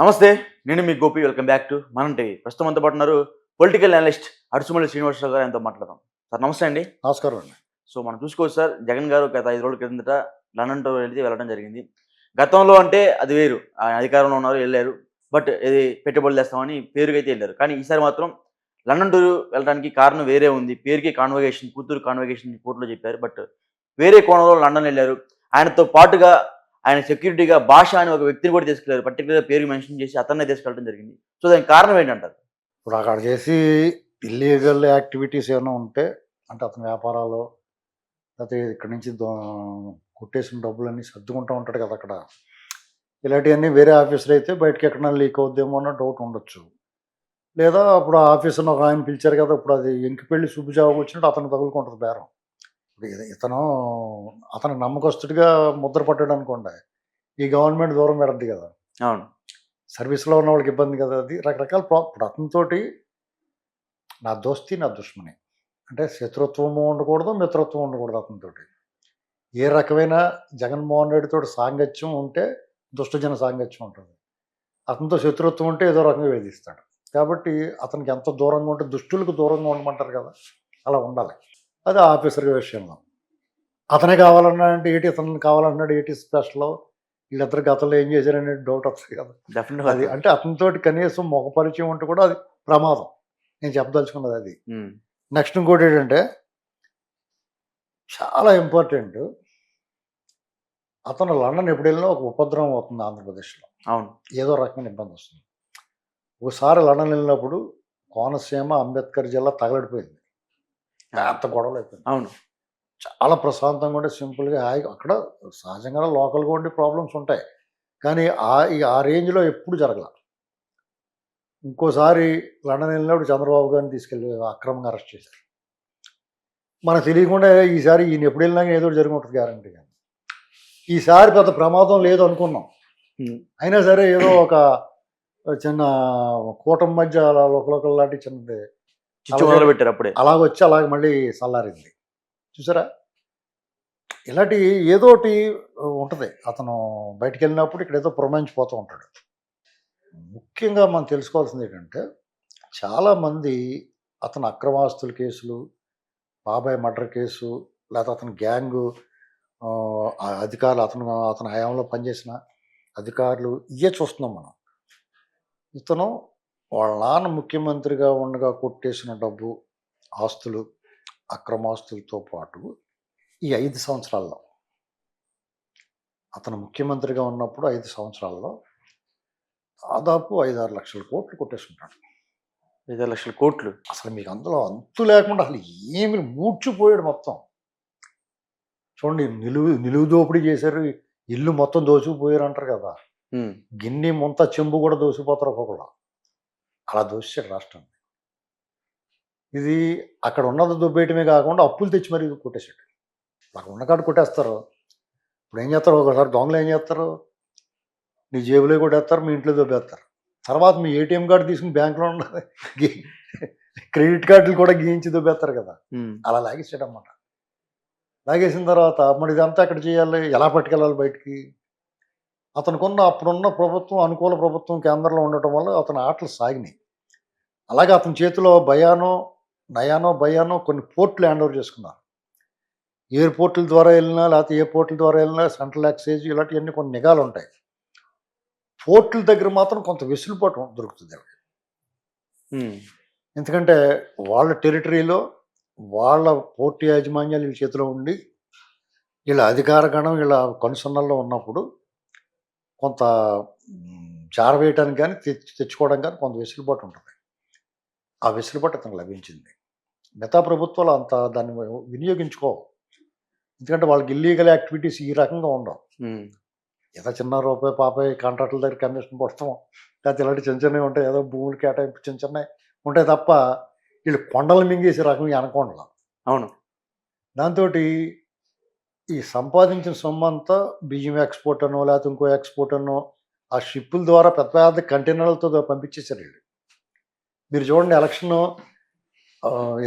నమస్తే నేను మీ Gopi. Welcome back to Manam TV ప్రస్తుతం అంతా పాటు ఉన్నారు పొలిటికల్ అనలిస్ట్ అడుసుమల్లి శ్రీనివాసరావు గారు. ఎంతో మాట్లాడదాం. సార్ నమస్తే అండి. నమస్కారం అండి. సో మనం చూసుకోవచ్చు సార్ జగన్ గారు గత ఐదు రోజుల క్రిందట లండన్ టూర్ వెళ్తే వెళ్ళడం జరిగింది. గతంలో అంటే అది వేరు. ఆయన అధికారంలో ఉన్నారు వెళ్ళారు. బట్ ఇది పెట్టుబడులు తెస్తామని పేరుకైతే వెళ్ళారు. కానీ ఈసారి మాత్రం లండన్ టూర్ వెళ్ళడానికి కారణం వేరే ఉంది. పేరుకి కాన్వకేషన్ కూతురు కాన్వకేషన్ కోర్టులో చెప్పారు. బట్ వేరే కోణంలో లండన్ వెళ్ళారు. ఆయనతో పాటుగా ఆయన సెక్యూరిటీగా భాష అని ఒక వ్యక్తిని కూడా తీసుకెళ్ళారు. పర్టికులర్గా పేరు మెన్షన్ చేసి అతన్నే తీసుకెళ్ళడం జరిగింది. సో దానికి కారణం ఏంటంటారు? ఇప్పుడు అక్కడ చేసి ఇల్లీగల్ యాక్టివిటీస్ ఏమైనా ఉంటే అంటే అతని వ్యాపారాలు లేకపోతే ఇక్కడి నుంచి దో- కొట్టేసిన డబ్బులన్నీ సర్దుకుంటూ ఉంటాడు కదా అక్కడ. ఇలాంటివన్నీ వేరే ఆఫీసర్ అయితే బయటకి ఎక్కడైనా లీక్ అవుద్దేమో అన్న డౌట్ ఉండొచ్చు. లేదా అప్పుడు ఆ ఆఫీసర్ని ఒక ఆయన పిలిచారు కదా ఇప్పుడు అది ఇంకి పెళ్ళి శుభజాబు వచ్చినట్టు అతను తగులుకుంటుంది బేరం. ఇప్పుడు ఇతను అతను నమ్మకస్తుడిగా ముద్ర పట్టాడు అనుకోండి ఈ గవర్నమెంట్ దూరం పెడద్ది కదా. అవును. సర్వీస్లో ఉన్న వాళ్ళకి ఇబ్బంది కదా అది. రకరకాల ప్రా ఇప్పుడు అతనితోటి నా దోస్తి నా దుష్మని. అంటే శత్రుత్వము ఉండకూడదు మిత్రత్వం ఉండకూడదు అతనితోటి. ఏ రకమైన జగన్మోహన్ రెడ్డితో సాంగత్యం ఉంటే దుష్టజన సాంగత్యం ఉంటుంది. అతనితో శత్రుత్వం ఉంటే ఏదో రకంగా వేధిస్తాడు. కాబట్టి అతనికి ఎంత దూరంగా ఉంటే దుష్టులకు దూరంగా ఉండమంటారు కదా. అలా ఉండాలి. అది ఆఫీసర్ విషయంలో. అతనే కావాలన్నా అంటే ఏంటి అతను కావాలన్నాడు ఏంటి స్పెషల్? వీళ్ళిద్దరు గతంలో ఏం చేశారనే డౌట్ వస్తుంది కదా. డెఫినెట్గా అది అంటే అతనితోటి కనీసం ముఖ పరిచయం ఉంటే కూడా అది ప్రమాదం. నేను చెప్పదలుచుకున్నది అది. నెక్స్ట్ ఇంకోటి ఏంటంటే చాలా ఇంపార్టెంట్ అతను లండన్ ఎప్పుడు వెళ్ళినా ఒక ఉపద్రవం అవుతుంది ఆంధ్రప్రదేశ్లో. అవును. ఏదో రకమైన ఇబ్బంది వస్తుంది. ఒకసారి లండన్ వెళ్ళినప్పుడు కోనసీమ అంబేద్కర్ జిల్లా తగలడిపోయింది. అంత గొడవలు అయిపోయింది అవును. చాలా ప్రశాంతంగా ఉండి సింపుల్గా హాయిగా అక్కడ సహజంగా లోకల్గా ఉండి ప్రాబ్లమ్స్ ఉంటాయి. కానీ ఆ ఈ ఆ రేంజ్లో ఎప్పుడు జరగల. ఇంకోసారి లండన్ వెళ్ళినప్పుడు చంద్రబాబు గారిని తీసుకెళ్ళి అక్రమంగా అరెస్ట్ చేశారు. మనకు తెలియకుండా ఈసారి ఈయన ఎప్పుడు వెళ్ళినా ఏదో జరిగి ఉంటుంది గ్యారంటీ కానీ ఈసారి పెద్ద ప్రమాదం లేదు అనుకున్నాం. అయినా సరే ఏదో ఒక చిన్న కూటమి మధ్య అలా ఒకలొకరు లాంటి చిన్నది చిచ్చు మొదలు పెట్టారు అప్పుడే. అలాగ వచ్చి అలాగ మళ్ళీ చల్లారింది చూసారా? ఇలాంటి ఏదోటి ఉంటుంది. అతను బయటికి వెళ్ళినప్పుడు ఇక్కడ ఏదో పురమాయించిపోతూ ఉంటాడు. ముఖ్యంగా మనం తెలుసుకోవాల్సింది ఏంటంటే చాలామంది అతను అక్రమాస్తుల కేసులు బాబాయ్ మర్డర్ కేసు లేకపోతే అతని గ్యాంగు అధికారులు అతను అతని హయాంలో పనిచేసిన అధికారులు ఇవే చూస్తున్నాం మనం. ఇతను వాళ్ళ నాన్న ముఖ్యమంత్రిగా ఉండగా కొట్టేసిన డబ్బు ఆస్తులు అక్రమాస్తులతో పాటు ఈ ఐదు సంవత్సరాల్లో. అతను ముఖ్యమంత్రిగా ఉన్నప్పుడు ఐదు సంవత్సరాల్లో దాదాపు ఐదు ఆరు లక్షల కోట్లు కొట్టేసుకుంటాడు ఐదు లక్షల కోట్లు? అసలు మీకు అందులో అంతు లేకుండా అసలు ఏమి మూర్చిపోయాడు మొత్తం. చూడండి నిలువు నిలువు దోపిడీ చేశారు. ఇల్లు మొత్తం దోచుకుపోయారు అంటారు కదా. గిన్నె ముంత చెంబు కూడా దోసిపోతారు ఒక్కొక్కరు అలా దోసాడు రాష్ట్రాన్ని ఇది అక్కడ ఉన్నది దొబ్బేయటమే కాకుండా అప్పులు తెచ్చి మరీ కొట్టేశాడు. అక్కడ ఉన్న కాడ కొట్టేస్తారు. ఇప్పుడు ఏం చేస్తారు? ఒకసారి దొంగలు ఏం చేస్తారు? నీ జేబులో కొట్టేస్తారు మీ ఇంట్లో దొబ్బేస్తారు. తర్వాత మీ ఏటీఎం కార్డు తీసుకుని బ్యాంకులో ఉన్నది క్రెడిట్ కార్డులు కూడా గీయించి దొబ్బేస్తారు కదా. అలా లాగేసాడు అన్నమాట లాగేసిన తర్వాత మరి ఇదంతా ఎక్కడ చేయాలి? ఎలా పట్టుకెళ్ళాలి బయటికి? అతనుకున్న అప్పుడున్న ప్రభుత్వం అనుకూల ప్రభుత్వం కేంద్రంలో ఉండటం వల్ల అతని ఆటలు సాగినాయి. అలాగే అతని చేతిలో భయానో నయానో భయానో కొన్ని పోర్టులు హ్యాండ్ ఓవర్ చేసుకున్నారు. ఎయిర్పోర్టుల ద్వారా వెళ్ళినా లేకపోతే ఏ పోర్టుల ద్వారా వెళ్ళినా సెంట్రల్ ఎక్సైజ్ ఇలాంటివన్నీ కొన్ని నిఘాలు ఉంటాయి. పోర్టుల దగ్గర మాత్రం కొంత వెసులుబాటు దొరుకుతుంది. ఎందుకంటే వాళ్ళ టెరిటరీలో వాళ్ళ పోర్టు యాజమాన్యాలు వీళ్ళ చేతిలో ఉండి వీళ్ళ అధికార గణం వీళ్ళ కనుసన్నల్లో ఉన్నప్పుడు కొంత జారవేయటానికి కానీ తెచ్చు తెచ్చుకోవడం కానీ కొంత వెసులుబాటు ఉంటుంది. ఆ వెసులుబాటు అతనికి లభించింది. మిగతా ప్రభుత్వాలు అంత దాన్ని వినియోగించుకో ఎందుకంటే వాళ్ళకి ఇల్లీగల్ యాక్టివిటీస్ ఈ రకంగా ఉండవు. ఏదో చిన్న రూపాయి పాపాయి కాంట్రాక్టుల దగ్గర కమిషన్ పడతాం లేకపోతే ఇలాంటి చిన్న చిన్నవి ఉంటాయి. ఏదో భూములు కేటాయింపు చిన్న చిన్నవి ఉంటాయి తప్ప వీళ్ళు కొండలు మింగేసి రకం అనకొండలు అవును. దాంతో ఈ సంపాదించిన సొమ్ము అంతా బియ్యం ఎక్స్పోర్ట్ అనో లేకపోతే ఇంకో ఎక్స్పోర్ట్ అనో ఆ షిప్పుల ద్వారా పెద్ద పెద్ద కంటైనర్లతో పంపించేశారు వీళ్ళు. మీరు చూడండి ఎలక్షన్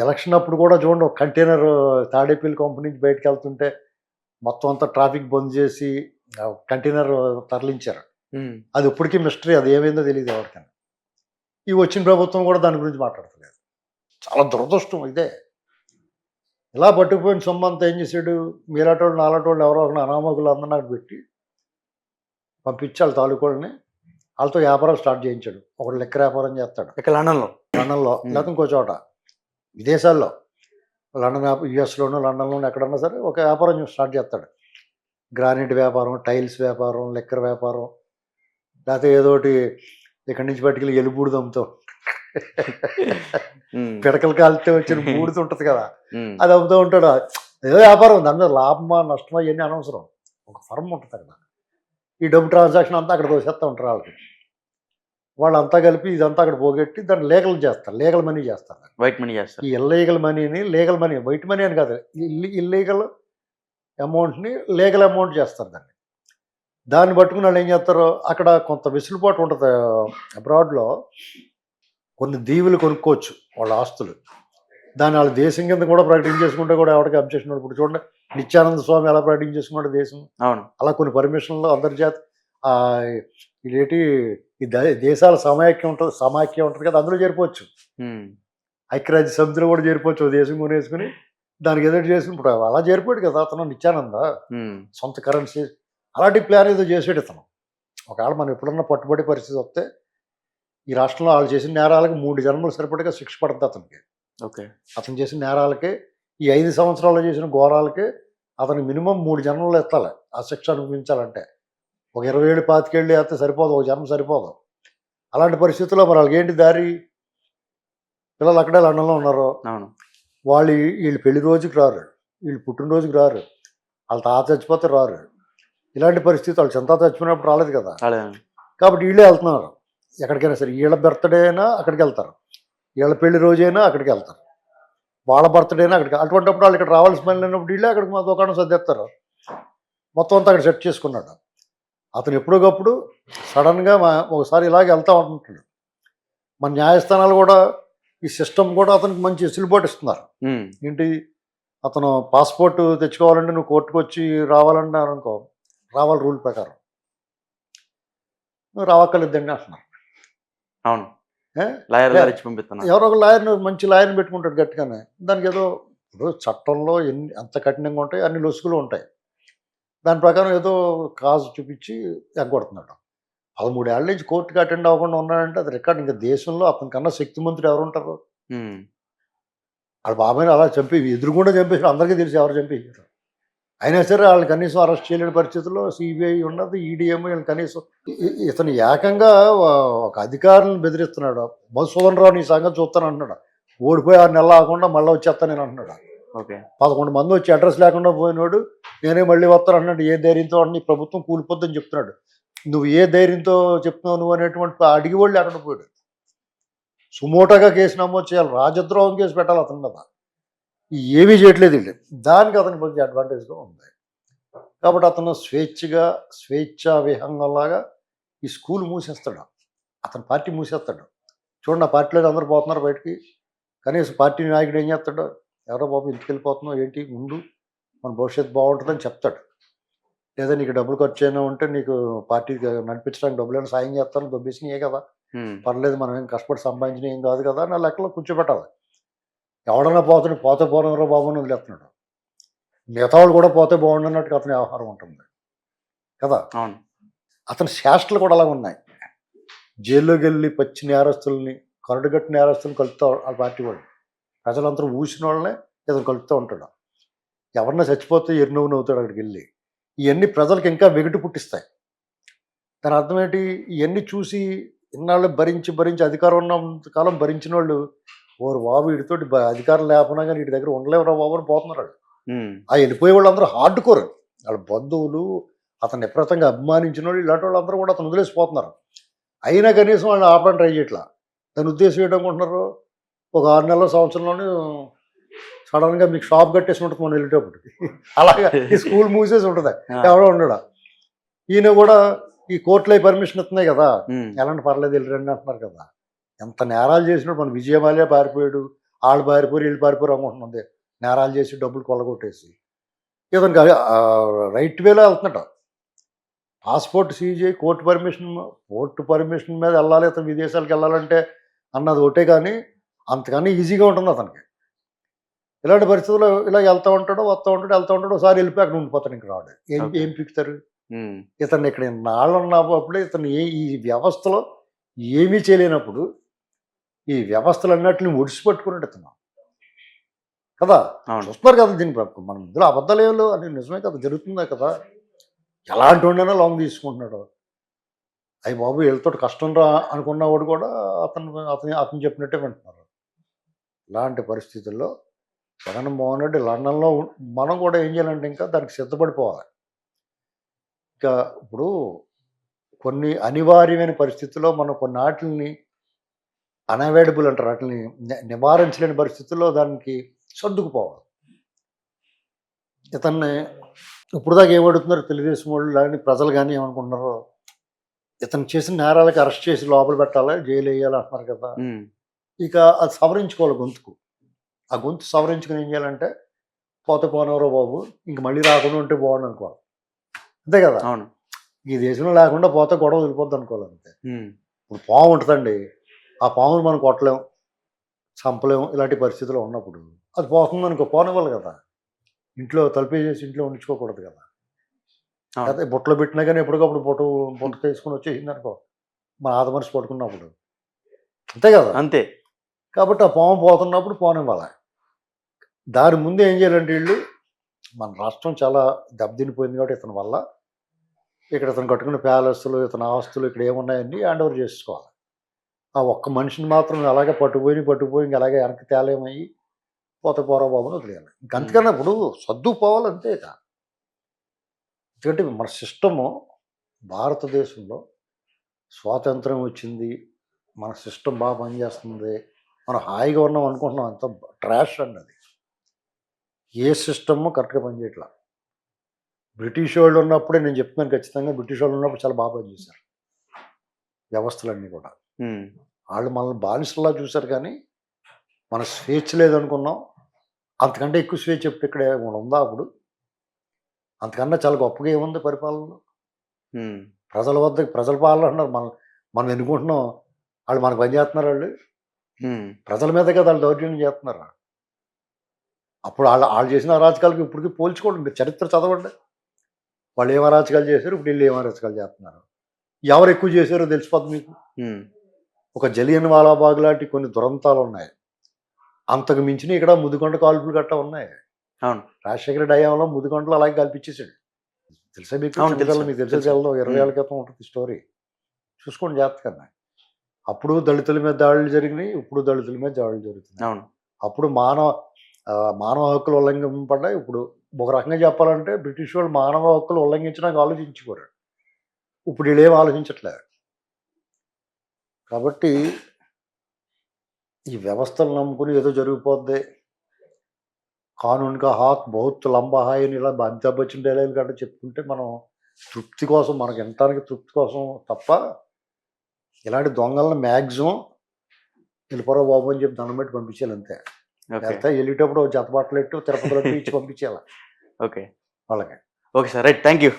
ఎలక్షన్ అప్పుడు కూడా చూడండి ఒక కంటైనర్ తాడేపల్లి కంపెనీ నుంచి బయటకు వెళ్తుంటే మొత్తం అంతా ట్రాఫిక్ బంద్ చేసి కంటైనర్ తరలించారు. అది ఇప్పటికీ మిస్టరీ అది ఏమైందో తెలియదు ఎవరికైనా. ఈ వచ్చిన ప్రభుత్వం కూడా దాని గురించి మాట్లాడతలేదు. చాలా దురదృష్టం ఇదే. ఇలా పట్టుకుపోయిన సొమ్ము అంతా ఏం చేశాడు? మీలాటోళ్ళు నాలాటోళ్ళు ఎవరో ఒకరు అనామకులు అందరిని అక్కడ పెట్టి పంపించి వాళ్ళ తాలూకోళ్ళని. వాళ్ళతో వ్యాపారం స్టార్ట్ చేయించాడు. ఒకడు లెక్క వ్యాపారం చేస్తాడు. ఇక్కడ లండన్లో? Hmm. లేకపోతే ఇంకో చోట. విదేశాల్లో. లండన్ యుఎస్లోనూ లండన్లోనూ ఎక్కడన్నా సరే ఒక వ్యాపారం స్టార్ట్ చేస్తాడు. గ్రానైట్ వ్యాపారం టైల్స్ వ్యాపారం లెక్కర్ వ్యాపారం లేకపోతే ఏదోటి ఇక్కడి నుంచి పట్టుకెళ్ళి ఎలుబూడిద అమ్ముతాం పిడకలు కాలితే వచ్చిన బూడిద ఉంటుంది కదా అది అమ్ముతూ ఉంటాడు. ఏదో వ్యాపారం దాని మీద లాభమా నష్టమా ఇవన్నీ అనవసరం. ఒక ఫర్మ్ ఉంటుంది అక్కడ. ఈ డబ్బు ట్రాన్సాక్షన్ అంతా అక్కడ తోసేస్తూ ఉంటారు వాళ్ళకి. వాళ్ళంతా కలిపి ఇదంతా అక్కడ పోగొట్టి దాన్ని లీగల్ చేస్తారు. లీగల్ మనీ చేస్తారు వైట్ మనీ చేస్తారు. ఈ ఇల్లీగల్ మనీని లీగల్ మనీ వైట్ మనీ అని కాదు. ఇల్లీగల్ అమౌంట్ని లీగల్ అమౌంట్ చేస్తారు దాన్ని. దాన్ని పట్టుకుని వాళ్ళు ఏం చేస్తారు? అక్కడ కొంత వెసులుబాటు ఉంటుంది. అబ్రాడ్లో కొన్ని దీవులు కొనుక్కోవచ్చు వాళ్ళ ఆస్తులు. దాన్ని వాళ్ళ దేశం కింద కూడా ప్రకటించేసుకుంటే కూడా ఎవరికి అబ్జెక్షన్ ఇప్పుడు చూడండి నిత్యానంద స్వామి ఎలా ప్రకటించేసుకున్నాడు చేసుకున్నాడు దేశం? అవును. అలా కొన్ని పర్మిషన్లు అంతర్జాతీయ ఆ, ఇదేంటి ఈ దేశాల సమాఖ్యం ఉంటుంది సమాఖ్యం ఉంటుంది కదా అందులో చేరిపోవచ్చు. ఐక్యరాజ్య సమితిలో కూడా చేరిపోవచ్చు దేశం కొనేసుకుని దానికి ఎదురు చేసుకుని ఇప్పుడు అలా చేరిపోయాడు కదా అతను నిత్యానంద. సొంత కరెన్సీ అలాంటి ప్లాన్ ఏదో చేసాడు ఇతను. ఒకవేళ మనం ఎప్పుడన్నా పట్టుబడి పరిస్థితి వస్తే ఈ రాష్ట్రంలో వాళ్ళు చేసిన నేరాలకు మూడు జన్మలు సరిపడగా శిక్ష పడుతుంది అతనికి. ఓకే. అతను చేసిన నేరాలకి ఈ ఐదు సంవత్సరాల్లో చేసిన ఘోరాలకి అతనికి మినిమం మూడు జన్మలు ఎత్తాలి. ఆ శిక్ష అనుభవించాలంటే. ఒక ఇరవై ఏళ్ళు పాతికేళ్ళు వేస్తే సరిపోదు ఒక జన్మ సరిపోదు. అలాంటి పరిస్థితుల్లో మరి వాళ్ళకి ఏంటి దారి? పిల్లలు అక్కడే లండన్లో ఉన్నారు? అవును. వాళ్ళు వీళ్ళు పెళ్ళి రోజుకి రారు. వీళ్ళు పుట్టినరోజుకి రారు. వాళ్ళ తాత చచ్చిపోతే రారు. ఇలాంటి పరిస్థితి వాళ్ళు చెంతా చచ్చిపోయినప్పుడు రాలేదు కదా? కాబట్టి వీళ్ళే వెళ్తున్నారు. ఎక్కడికైనా సరే వీళ్ళ బర్త్డే అయినా అక్కడికి వెళ్తారు. వీళ్ళ పెళ్ళి రోజైనా అక్కడికి వెళ్తారు. వాళ్ళ బర్త్డే అయినా అక్కడికి అటువంటిప్పుడు వాళ్ళు ఇక్కడ రావాల్సిన పని లేనప్పుడు వీళ్ళే అక్కడికి మా దుకాణం సర్దేస్తారు. మొత్తం అంతా అక్కడ సెట్ చేసుకున్నాడు. అతను ఎప్పటికప్పుడు సడన్గా మా ఒకసారి ఇలాగ వెళ్తూ ఉంటుంటాడు మన న్యాయస్థానాలు కూడా ఈ సిస్టమ్ కూడా అతనికి మంచి వెసులుబాటు ఇస్తున్నారు. ఏంటి? అతను పాస్పోర్ట్ తెచ్చుకోవాలంటే నువ్వు కోర్టుకు వచ్చి రావాలన్నారు అనుకో రావాలి రూల్ ప్రకారం. నువ్వు రావక్కర్లేదండి అంటున్నారు. అవును? లాయర్. గారు ఇచ్చి ఎవరో ఒక లాయర్ని మంచి లాయర్ని పెట్టుకుంటాడు గట్టిగానే. దానికి ఏదో ఇప్పుడు చట్టంలో ఎన్ని ఎంత కఠినంగా ఉంటాయి అన్ని లొసుగులు ఉంటాయి. దాని ప్రకారం ఏదో కాజు చూపించి ఎగ్గొడుతున్నాడు. పదమూడేళ్ళ నుంచి కోర్టుకి అటెండ్ అవ్వకుండా ఉన్నాడంటే అది రికార్డ్. ఇంకా దేశంలో అతని కన్నా శక్తిమంతుడు ఎవరు ఉంటారు వాళ్ళ బాబాయ్ని అలా చంపి ఎదురుగుండా చంపేసారు అందరికీ తెలిసి ఎవరు చంపేసారు అయినా సరే వాళ్ళని కనీసం అరెస్ట్ చేయలేని పరిస్థితుల్లో సిబిఐ ఉన్నది ఈడీఎం వీళ్ళని కనీసం ఇతను ఏకంగా ఒక అధికారులను బెదిరిస్తున్నాడు. మధుసూదన్ రావు నీ సంగతి చూస్తాను అంటున్నాడు. ఓడిపోయి ఆరు నెలలు ఆకుండా మళ్ళీ వచ్చేస్తాను నేను అంటున్నాడు. ఓకే. పదకొండు మంది వచ్చి అడ్రస్ లేకుండా పోయినోడు నేనే మళ్ళీ వస్తాను అన్నాడు ఏ ధైర్యంతో అంటే నీ ప్రభుత్వం కూలిపోద్దని చెప్తున్నాడు. నువ్వు ఏ ధైర్యంతో చెప్తున్నావు నువ్వు అనేటువంటి అడిగి వాళ్ళు లేకుండా పోయాడు. సుమోటోగా కేసు నమోదు చేయాలి. రాజద్రోహం కేసు పెట్టాలి అతను కదా ఏమీ చేయట్లేదు వీళ్ళు. దానికి అతనికి కొంచెం అడ్వాంటేజ్గా ఉంది. కాబట్టి అతను స్వేచ్ఛగా స్వేచ్ఛా విహంగంలాగా ఈ స్కూల్ మూసేస్తాడు. అతని పార్టీ మూసేస్తాడు. చూడండి ఆ పార్టీలో అందరూ పోతున్నారు బయటికి. కనీసం పార్టీ నాయకుడు ఏం చేస్తాడు? ఎవరో బాబు ఇంటికి వెళ్ళిపోతున్నావు ఏంటి? ముందు మన భవిష్యత్తు బాగుంటుందని చెప్తాడు. లేదా నీకు డబ్బులు ఖర్చు అయినా ఉంటే నీకు పార్టీ నడిపించడానికి డబ్బులైనా సాయం చేస్తాను దొబ్బేసినాయే కదా. పర్లేదు మనం ఏం కష్టపడి సంపాదించిన ఏం కాదు కదా నా లెక్కలో కూర్చోబెట్టాలి. ఎవడన్నా పోతాడు పోతే పోనవరో బాబు అని వదిలేస్తున్నాడు. మిగతా వాళ్ళు కూడా పోతే బాగుండన్నట్టుగా అతని వ్యవహారం ఉంటుంది. కదా? అవును. అతని శాస్త్రలు కూడా అలాగ ఉన్నాయి. జైల్లోకి వెళ్ళి పచ్చి నేరస్తుల్ని కరడుగట్టు నేరస్తులను కలుపుతూ ఆ పార్టీ వాళ్ళు. ప్రజలందరూ ఊసిన వాళ్ళనే ఇతను కలుపుతూ ఉంటాడు. ఎవరన్నా చచ్చిపోతే ఎరునవ్వు నవ్వుతాడు అక్కడికి వెళ్ళి. ఇవన్నీ ప్రజలకు ఇంకా వెగటు పుట్టిస్తాయి. దాని అర్థం ఏంటి? ఇవన్నీ చూసి ఇన్నాళ్ళు భరించి భరించి అధికారం ఉన్నంత కాలం భరించిన వాళ్ళు ఓరు బాబు వీడితోటి బ- అధికారం లేకపోయినా కానీ వీటి దగ్గర ఉండలేవురా బాబు అని పోతున్నారు వాళ్ళు. ఆ వెళ్ళిపోయే వాళ్ళందరూ హార్డ్ కోర్ వాళ్ళ బంధువులు అతను విపరీతంగా అభిమానించిన వాళ్ళు ఇలాంటి వాళ్ళందరూ కూడా అతను వదిలేసిపోతున్నారు. అయినా కనీసం వాళ్ళు ఆపడం ట్రై చేయట్లా. దాని ఉద్దేశం ఏంటనుకుంటున్నారు ఒక ఆరు నెలల సంవత్సరంలోనే సడన్గా మీకు షాప్ కట్టేసి ఉంటుంది మనం వెళ్ళేటప్పటికి అలాగా ఈ స్కూల్ మూసేసి ఉంటుంది. ఎవడో ఉండడా ఈయన కూడా ఈ కోర్టులో పర్మిషన్ ఇస్తున్నాయి కదా. ఎలాంటి పర్లేదు వెళ్ళండి అంటున్నారు కదా. ఎంత నేరాలు చేసినప్పుడు మన విజయమాలే పారిపోయాడు వాళ్ళు పారిపోయి వీళ్ళు పారిపోయారు అనుకుంటున్నది నేరాలు చేసి డబ్బులు కొల్లగొట్టేసి. ఇతనికి రైట్ వేలో వెళ్తున్నాడు. Passport seize court permission court permission మీద వెళ్ళాలి అతను విదేశాలకు వెళ్ళాలంటే అన్నది ఒకటే కానీ అంతకన్నా ఈజీగా ఉంటుంది అతనికి. ఇలాంటి పరిస్థితుల్లో ఇలా వెళ్తూ ఉంటాడు వస్తూ ఉంటాడు వెళ్తూ ఉంటాడు ఒకసారి వెళ్ళిపోయి అక్కడ ఉండిపోతాడు ఇంక రాడు. ఏం. ఏం పిక్కుతారు? ఉమ్, ఇతను ఇక్కడ నాళ్ళు ఉన్నప్పుడు ఇతను ఏ ఈ వ్యవస్థలో ఏమీ చేయలేనప్పుడు ఈ వ్యవస్థలు అన్నట్లు ఒడిసిపట్టుకున్నాడు ఇతను కదా చూస్తున్నారు కదా దీని మనం ఇందులో అబద్ధాలు ఏం లేవు అని నిజమే కదా జరుగుతుందా కదా? ఎలాంటి వాడినైనా లాంగ్ తీసుకుంటున్నాడు. అయ్యి బాబు వీళ్ళతో కష్టం రా అనుకున్నవాడు కూడా అతను అతని అతను చెప్పినట్టే వింటున్నారు. ఇలాంటి పరిస్థితుల్లో జగన్మోహన్ రెడ్డి లండన్లో మనం కూడా ఏం చేయాలంటే ఇంకా దానికి సిద్ధపడిపోవాలి. ఇంకా ఇప్పుడు కొన్ని అనివార్యమైన పరిస్థితుల్లో మనం కొన్ని వాటిని అనవైలబుల్ అంటారు. వాటిని నివారించలేని పరిస్థితుల్లో దానికి సర్దుకుపోవాలి. ఇతన్ని ఇప్పుడు దాకా ఏమడుతున్నారు తెలుగుదేశం వాళ్ళు కానీ ప్రజలు కానీ ఏమనుకుంటున్నారో? ఇతను చేసిన నేరాలకు అరెస్ట్ చేసి లోపల పెట్టాలి? జైలు వేయాలి అంటున్నారు కదా? ఇక అది సవరించుకోవాలి గొంతుకు. ఆ గొంతు సవరించుకుని ఏం చేయాలంటే పోతే పోనవరో బాబు ఇంక మళ్ళీ రాకుండా ఉంటే బాగుండు అనుకోవాలి. అంతే కదా? అవును. ఈ దేశంలో లేకుండా పోతే గొడవ వెళ్ళిపోద్ది అనుకోవాలి అంతే. ఇప్పుడు పాము ఉంటుందండి. ఆ పామును మనం కొట్టలేం చంపలేం ఇలాంటి పరిస్థితులు ఉన్నప్పుడు. అది పోతుంది అనుకో పోనివ్వాలి కదా. ఇంట్లో తలుపేసేసి ఇంట్లో ఉంచుకోకూడదు కదా. అదే బుట్టలో పెట్టినా కానీ ఎప్పటికప్పుడు బుట్ట బుట్ట తీసుకుని వచ్చేసింది అనుకో మన ఆద మనిషి పడుకున్నప్పుడు. అంతే కదా? అంతే. కాబట్టి ఆ పాము పోతున్నప్పుడు పోనివ్వాలి. దాని ముందు ఏం చేయాలంటే వీళ్ళు మన రాష్ట్రం చాలా దెబ్బతినిపోయింది కాబట్టి ఇతని వల్ల ఇక్కడ ఇతను కట్టుకున్న ప్యాలెస్లు ఇతని ఆస్తులు ఇక్కడ ఏమున్నాయన్నీ హ్యాండ్ ఓవర్ చేసుకోవాలి ఆ ఒక్క మనిషిని మాత్రం అలాగే పట్టుకుపోయి పట్టుకుపోయి ఇంక అలాగే వెనక్కి తేలేమయ్యి పోత పోరా బాబుని వదిలేయాలి. ఇంక అంతకన్నా ఇప్పుడు సర్దుకుపోవాలి అంతే ఇక ఎందుకంటే మన సిస్టము భారతదేశంలో స్వాతంత్రం వచ్చింది మన సిస్టమ్ బాగా పనిచేస్తుంది మనం హాయిగా ఉన్నాం అనుకుంటున్నాం అంత ట్రాష్ అండి అది. ఏ సిస్టమ్ కరెక్ట్గా పనిచేయట్లా. బ్రిటిష్ వాళ్ళు ఉన్నప్పుడే నేను చెప్తున్నాను ఖచ్చితంగా బ్రిటిష్ వాళ్ళు ఉన్నప్పుడు చాలా బాగా పనిచేశారు. వ్యవస్థలన్నీ కూడా. వాళ్ళు మనల్ని బానిసలా చూశారు కానీ మన స్వేచ్ఛ లేదనుకున్నాం. అంతకంటే ఎక్కువ స్వేచ్ఛ ఎప్పుడు ఇక్కడ ఉందా అప్పుడు? అంతకన్నా చాలా గొప్పగా ఏముంది పరిపాలన ప్రజల వద్ద ప్రజల పాలన అంటున్నారు. మనం మనం ఎన్నుకుంటున్నాం. వాళ్ళు మనకు పని చేస్తున్నారు వాళ్ళు ప్రజల మీద కదా వాళ్ళు దౌర్జన్యం చేస్తున్నారు. అప్పుడు వాళ్ళు వాళ్ళు చేసిన అరాచకాలకు ఇప్పటికీ పోల్చుకోండి. మీరు చరిత్ర చదవండి. వాళ్ళు ఏం అరాచకాలు చేశారు? ఇప్పుడు వీళ్ళు ఏం అరాచకాలు చేస్తున్నారు? ఎవరు ఎక్కువ చేశారో తెలిసిపోద్ది మీకు. ఒక జలియన్ వాలాబాగ్ లాంటి కొన్ని దురంతాలు ఉన్నాయి అంతకు మించిన ఇక్కడ ముదిగొండ కాల్పులు గట్ట ఉన్నాయి. అవును. రాజశేఖర డయాంలో ముదిగొండలు అలాగే కల్పించేసాడు తెలుసా మీకు? మీకు తెలిసే. తెలదు ఇరవై ఏళ్ళ క్రితం ఉంటుంది స్టోరీ. చూసుకోండి జాగ్రత్తగా అప్పుడు దళితుల మీద దాడులు జరిగినాయి ఇప్పుడు దళితుల మీద దాడులు జరుగుతున్నాయి. అవును. అప్పుడు మానవ మానవ హక్కులు ఉల్లంఘింపడ్డాయి ఇప్పుడు ఒక రకంగా చెప్పాలంటే బ్రిటిష్ వాళ్ళు మానవ హక్కులు ఉల్లంఘించడానికి ఆలోచించుకోరు ఇప్పుడు వీళ్ళు ఏం ఆలోచించట్లేదు. కాబట్టి ఈ వ్యవస్థలు నమ్ముకుని ఏదో జరిగిపోద్ది. కానూన్ కా హాత్ బహుత్ లంబా హాయ్ అని ఇలా అమితాబ్ బచ్చన్ డైలాగులు గట్రా చెప్పుకుంటే మనం తృప్తి కోసం మనకు వినటానికి తృప్తి కోసం తప్ప ఇలాంటి దొంగలను మ్యాక్సిమం వెళ్ళిపోరా బాబు అని చెప్పి దండం పెట్టి పంపించాలి అంతే. వెళ్తే వెళ్ళేటప్పుడు జత బట్టలు ఎట్టు తిరుపతిలో ఇచ్చి పంపించేయాలి. ఓకే. వాళ్ళకి. Okay sir right thank you